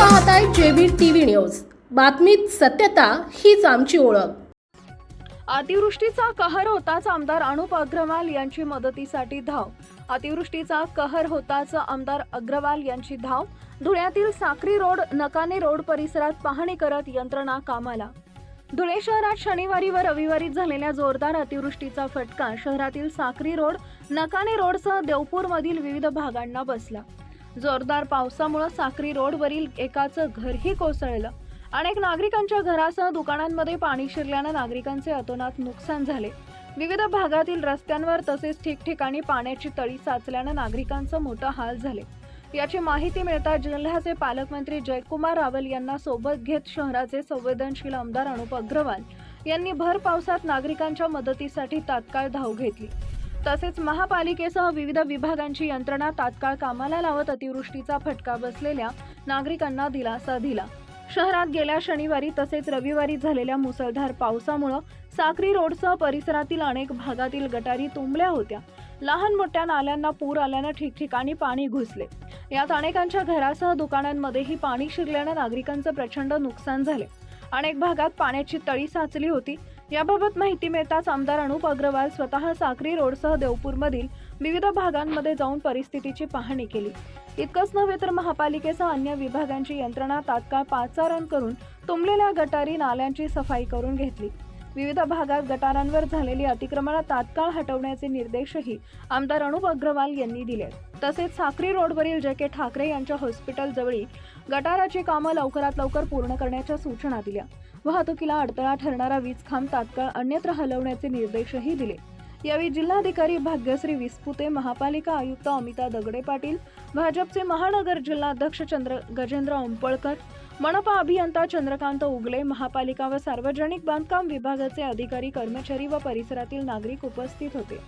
पाहताय JB TV news. बातमीत सत्यता हीच आमची ओळख. अतिवृष्टीचा कहर होताच आमदार अनुप अग्रवाल यांची मदतीसाठी धाव. अतिवृष्टीचा कहर होताच आमदार अग्रवाल यांची धाव. धुळ्यातील साक्री रोड नकाने रोड परिसरात पाहणी करत यंत्रणा कामाला. धुळे शहरात शनिवारी व रविवारी झालेल्या जोरदार अतिवृष्टीचा फटका शहरातील साक्री रोड नकाने रोडसह देवपूरमधील विविध भागांना बसला. जोरदार पावसामुळे साक्री रोडवरील एकाचं घरही कोसळलं. अनेक नागरिकांच्या घरासह दुकानांमध्ये पाणी शिरल्यानं नागरिकांचे अतोनात नुकसान झाले. विविध भागातील रस्त्यांवर तसेच ठिकठिकाणी पाण्याची तळी साचल्यानं नागरिकांचं मोठं हाल झाले. याची माहिती मिळता जिल्ह्याचे पालकमंत्री जयकुमार रावल यांना सोबत घेत शहराचे संवेदनशील आमदार अनुप अग्रवाल यांनी भर पावसात नागरिकांच्या मदतीसाठी तात्काळ धाव घेतली. तसेच महापालिकेसह विविध विभागांची यंत्रणा तात्काळ कामाला लावत अतिवृष्टीचा फटका बसलेल्या नागरिकांना दिलासा दिला. शहरात गेल्या शनिवारी तसेच रविवारी झालेल्या मुसळधार पावसामुळं साक्री रोडसह परिसरातील अनेक भागातील गटारी तुंबल्या होत्या. लहान मोठ्या नाल्यांना पूर आल्यानं ठिकठिकाणी पाणी घुसले. यात अनेकांच्या घरासह दुकानांमध्येही पाणी शिरल्यानं नागरिकांचं प्रचंड नुकसान झाले. अनेक भागात पाण्याची तळी साचली होती. याबाबत माहिती मिळताच आमदार अनुप अग्रवाल स्वतः साक्री रोडसह देवपूरमधील विविध भागांमध्ये जाऊन परिस्थितीची पाहणी केली. इतकंच नव्हे तर महापालिकेसह अन्य विभागांची यंत्रणा तात्काळ पाचारण करून तुंबलेल्या गटारी नाल्यांची सफाई करून घेतली. विविध भागात गटारांवर झालेली अतिक्रमण तात्काळ हटवण्याचे निर्देशही आमदार अनुप अग्रवाल यांनी दिले. तसेच साक्री रोडवरील जे के ठाकरे यांच्या हॉस्पिटल जवळील गटाराची कामं लवकरात लवकर पूर्ण करण्याच्या सूचना दिल्या. वाहतुकीला अडथळा ठरणारा वीज खांब तात्काळ अन्यत्र हलवण्याचे निर्देशही दिले. यावेळी जिल्हाधिकारी भाग्यश्री विस्पुते महापालिका आयुक्त अमिता दगडे पाटील भाजपचे महानगर जिल्हाध्यक्ष चंद्र गजेंद्र ओंपळकर मनपा अभियंता चंद्रकांत उगले महापालिका व सार्वजनिक बांधकाम विभागाचे अधिकारी कर्मचारी व परिसरातील नागरिक उपस्थित होते.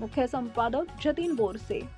मुख्य संपादक जतीन बोरसे.